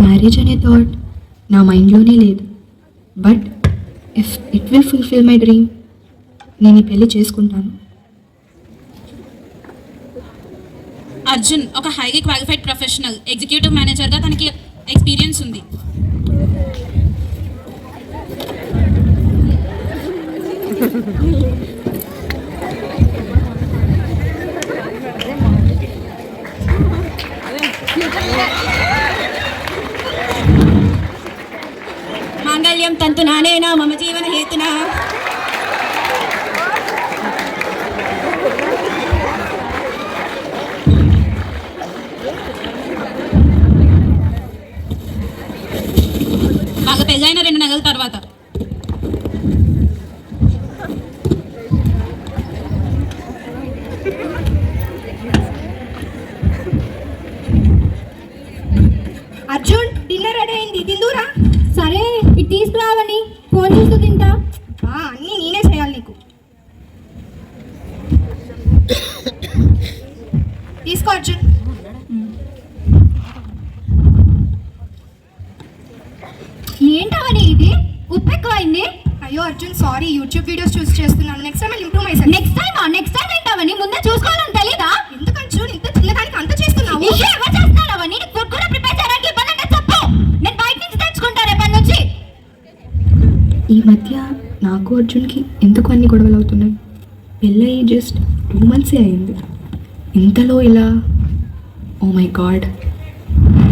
Marriage అనే thought నా మైండ్లోనే లేదు. But if it will fulfil my dream నేను ఈ పెళ్ళి చేసుకుంటాను. అర్జున్ ఒక హైలీ క్వాలిఫైడ్ ప్రొఫెషనల్ ఎగ్జిక్యూటివ్ మేనేజర్గా తనకి ఎక్స్పీరియన్స్ ఉంది. మాంగళ్యం తంతు నానేనా మమ జీవన హేతునా. బాగా పెళ్ళైన రెండు నెలల తర్వాత. అర్జున్ డిన్నర్ రెడీ అయింది. తిందురా తీసుకురావని ఫోన్ చూస్తూ తింటా? ఆ, అన్నీ నేనే చేయాలి నీకు. తీసుకో అర్జున్. ఏంటవని ఇది? ఉప్పు ఎక్కువైంది అయ్యో అర్జున్ సారీ యూట్యూబ్ వీడియోస్ చూసి చేస్తున్నాను. నెక్స్ట్ టైం ఇంప్రూవ్ అయ్యాను నెక్స్ట్ టైం నెక్స్ట్ టైం ఏంటవని? ముందే చూసుకోవాలని నాకు అర్జున్కి ఎందుకు అన్ని గొడవలు అవుతున్నాయి? పెళ్ళయి జస్ట్ టూ మంత్సే అయింది. ఇంతలో ఇలా ఓ మై గాడ్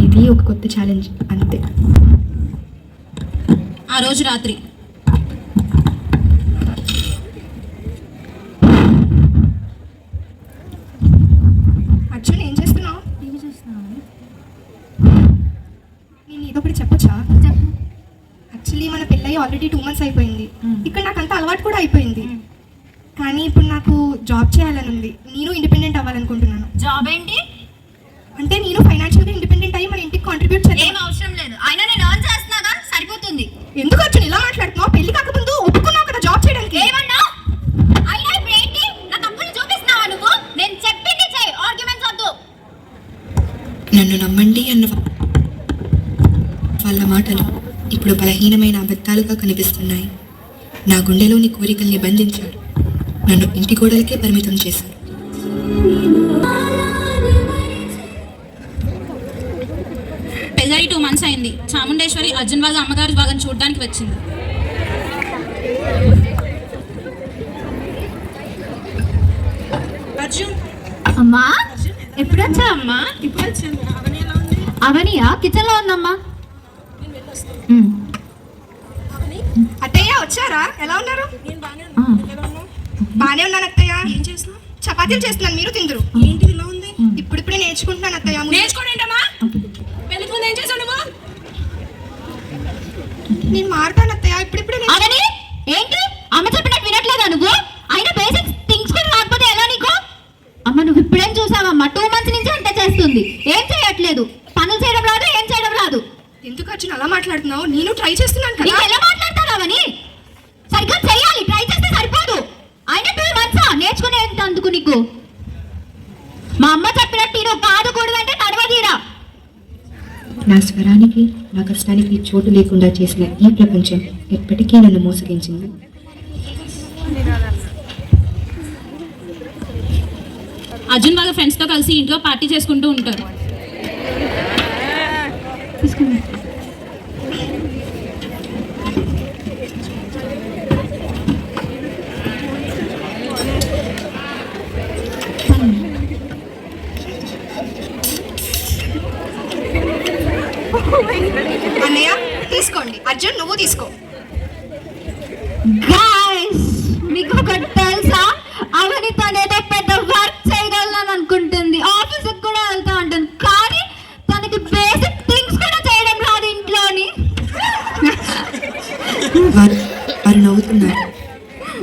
ఇది ఒక కొత్త ఛాలెంజ్ అంతే. ఆ రోజు రాత్రి. అర్జున్ ఏం చేస్తున్నావు? నేను ఏదో ఒకటి చెప్పొచ్చా? యాక్చువల్లీ మన పెళ్ళయి ఆల్రెడీ టూ మంత్స్ అయిపోయింది. అలవాటు కూడా అయిపోయింది. కానీ ఇప్పుడు నాకు జాబ్ చేయాలని ఉంది. నేను ఇండిపెండెంట్ అవ్వాలనుకుంటున్నాను. జాబ్ ఏంటి? అంటే నేను ఫైనాన్షియల్గా ఇండిపెండెంట్ అయ్యి మన ఇంటికి కాంట్రిబ్యూట్ ఏం అవసరం లేదు. అయినా నేను ఆన్ చేస్తున్నాగా? సరిపోతుంది. ఎందుకు అర్జున్? ఇలా మాట్లాడుతున్నావు? పెళ్ళి కాకముందు ఒప్పుకున్నావు కదా జాబ్ చేయడానికి? ఏమన్నా? అయినా ఇప్పుడు ఏంటి? నా తప్పుని చూపిస్తున్నావా నువ్వు? నేను చెప్పింది చెయ్యి. ఆర్గ్యుమెంట్స్ వద్దు. నన్ను నమ్మండి అన్న వాళ్ళ మాటలు ఇప్పుడు బలహీనమైన అబద్ధాలుగా కనిపిస్తున్నాయి. నా గుండెలోని కోరికల్ని బంధించాడు. నన్ను ఇంటి గోడలకే పరిమితం చేశాడు. పెళ్ళై టూ మంత్స్ అయింది. చాముండేశ్వరి అర్జున్ వాళ్ళ అమ్మగారి భాగం చూడడానికి వచ్చింది. అర్జున్. అమ్మా ఎప్పుడు వచ్చా అమ్మా? ఇప్పుడు వచ్చాను అవనియా? కిచెన్లో ఉందమ్మా వచ్చారా? ఎలా ఉన్నారు? నేను బాగానే ఆ. ఉన్నాను ఎలా ఉన్నావు? బానే ఉన్నాను అత్తయ్య. ఏం చేస్తున్నావు? చపాతీలు చేస్తున్నాను మీరు తిందురు. ఏంటిది ఇలా ఉంది? ఇప్పుడిప్పుడే నేర్చుకుంటున్నాను అత్తయ్య. నేర్చుకోండి ఏంటమ్మా పెళ్ళికి ముందు ఏం చేసావు నువ్వు? నేను మారుతాను అత్తయ్య. ఇప్పుడిప్పుడే నేర్చు- అవని ఏంటి? అమ్మ చెప్పినట్టు వినట్లేదా నువ్వు? అయినా బేసిక్ థింగ్స్ కూడా రాకపోతే ఎలా నీకు? అమ్మ నువ్వు ఇప్పుడేం చూసావమ్మా? టూ మంత్స్ నుంచి అంత చేస్తుంది. ఏం చేయట్లేదు. పనులు చేయడం రాదు ఏం చేయడం రాదు. ఎందుకు అర్జున్ అలా మాట్లాడుతున్నావు? నేను ట్రై చేస్తున్నాను కదా. ఎలా మాట్లాడతావు అవని? సరిగ్గా చెయ్యాలి ట్రై చేస్తే సరిపోదు. అయినా టూ మంత్సా నేర్చుకునేంత అందుకు నీకు? మా అమ్మ చెప్పినట్టు నేను కాదు కూడదంటే నడవదీరా నా స్వరానికి నా కష్టానికి చోటు లేకుండా చేసిన ఈ ప్రపంచం ఎప్పటికీ నన్ను మోసగించింది. అర్జున్ వాళ్ళ ఫ్రెండ్స్తో కలిసి ఇంట్లో పార్టీ చేసుకుంటూ ఉంటారు. అన్నయ్య తీసుకోండి. అర్జున్ నువ్వు తీసుకో. గాయ్స్ మీకు ఒకటి తెలుసా? అవని తనేదో పెద్ద వర్క్ చేయగలను అనుకుంటుంది. ఆఫీస్ కూడా వెళ్తా ఉంటుంది కానీ తనకి బేసిక్ థింగ్స్ కూడా చేయడం రాదు ఇంట్లోని. వారు నవ్వుతున్నారు.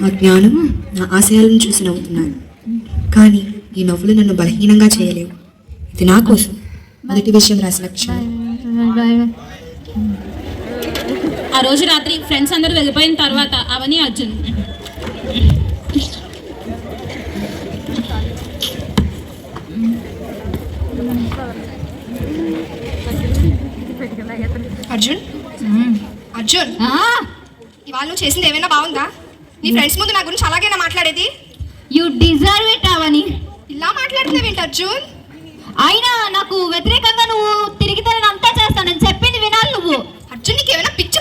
నా జ్ఞానం నా ఆశయాలను చూసి నవ్వుతున్నారు. కానీ ఈ నవ్వులు నన్ను బలహీనంగా చేయలేవు. ఇది నా కోసం. మొదటి విషయం రాసి లక్ష్యం. ఆ రోజు రాత్రి ఫ్రెండ్స్ అందరూ వెళ్ళిపోయిన తర్వాత అవని అర్జున్. అర్జున్? అర్జున్? ఆ, ఇవాళ నువ్వు చేసింది ఏమైనా బాగుందా? నీ ఫ్రెండ్స్ ముందు నా గురించి అలాగైనా మాట్లాడేది? You deserve it Avani. ఇలా మాట్లాడుతున్నావేంటి అర్జున్? అయినా నాకు వ్యతిరేకంగా నువ్వు తిరిగితే అంతా చేస్తాను నేను చెప్పింది వినాలి నువ్వు. అర్జున్ నీకు ఏమైనా పిచ్చి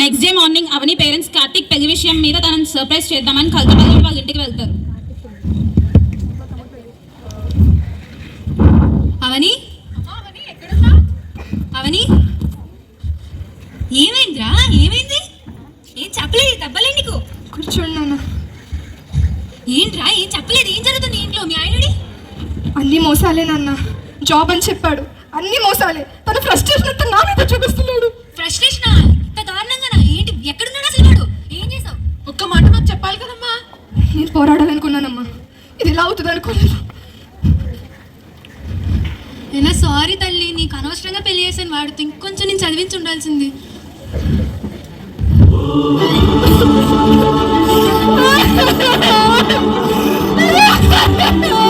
next day morning Avani parents Karthik పెళ్ళి విషయం మీద తనని సర్ప్రైజ్ చేద్దామని కలిసి వాళ్ళ ఇంటికి వెళ్తారు. అవని ఏమైందిరా? ఏమైంది? ఏం చెప్పలేదు దెబ్బలే నీకు. కూర్చోండి నాన్న. ఏంట్రా? ఏం చెప్పలేదు? ఏం జరుగుతుంది ఇంట్లో మీ ఆయనడి అన్ని మోసాలే నాన్న. జాబ్ అని చెప్పాడు. అన్ని మోసాలే. తన ఫ్రస్ట్రేషన్ అంతా నా మీద చూపిస్తున్నాడు. ఫ్రస్ట్రేషన్ ఇంత దారుణంగా ఏంటి? ఎక్కడున్నాడు అసలు వాడు? ఏం చేసావు ఒక్క మాట నాకు చెప్పాలి కదమ్మా. నేను పోరాడాలనుకున్నానమ్మా. ఇది ఇలా అవుతుంది అనుకోలేదు. ఎలా? సారీ తల్లి నీకు అనవసరంగా పెళ్ళి చేశాను వాడితో. ఇంకొంచెం నేను చదివించి ఉండాల్సింది. Ha ha ha!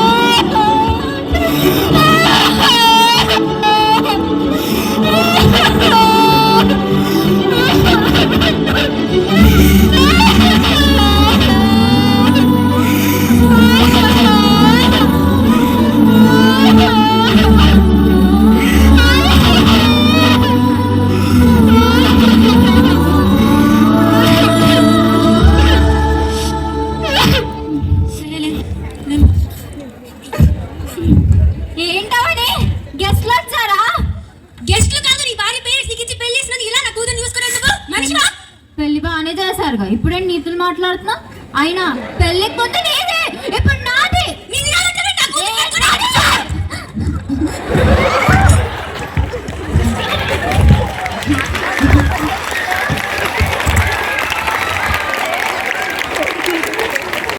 మనిషివా ఇప్పుడే నీతులు మాట్లాడుతున్నా? అయినా పెళ్ళికి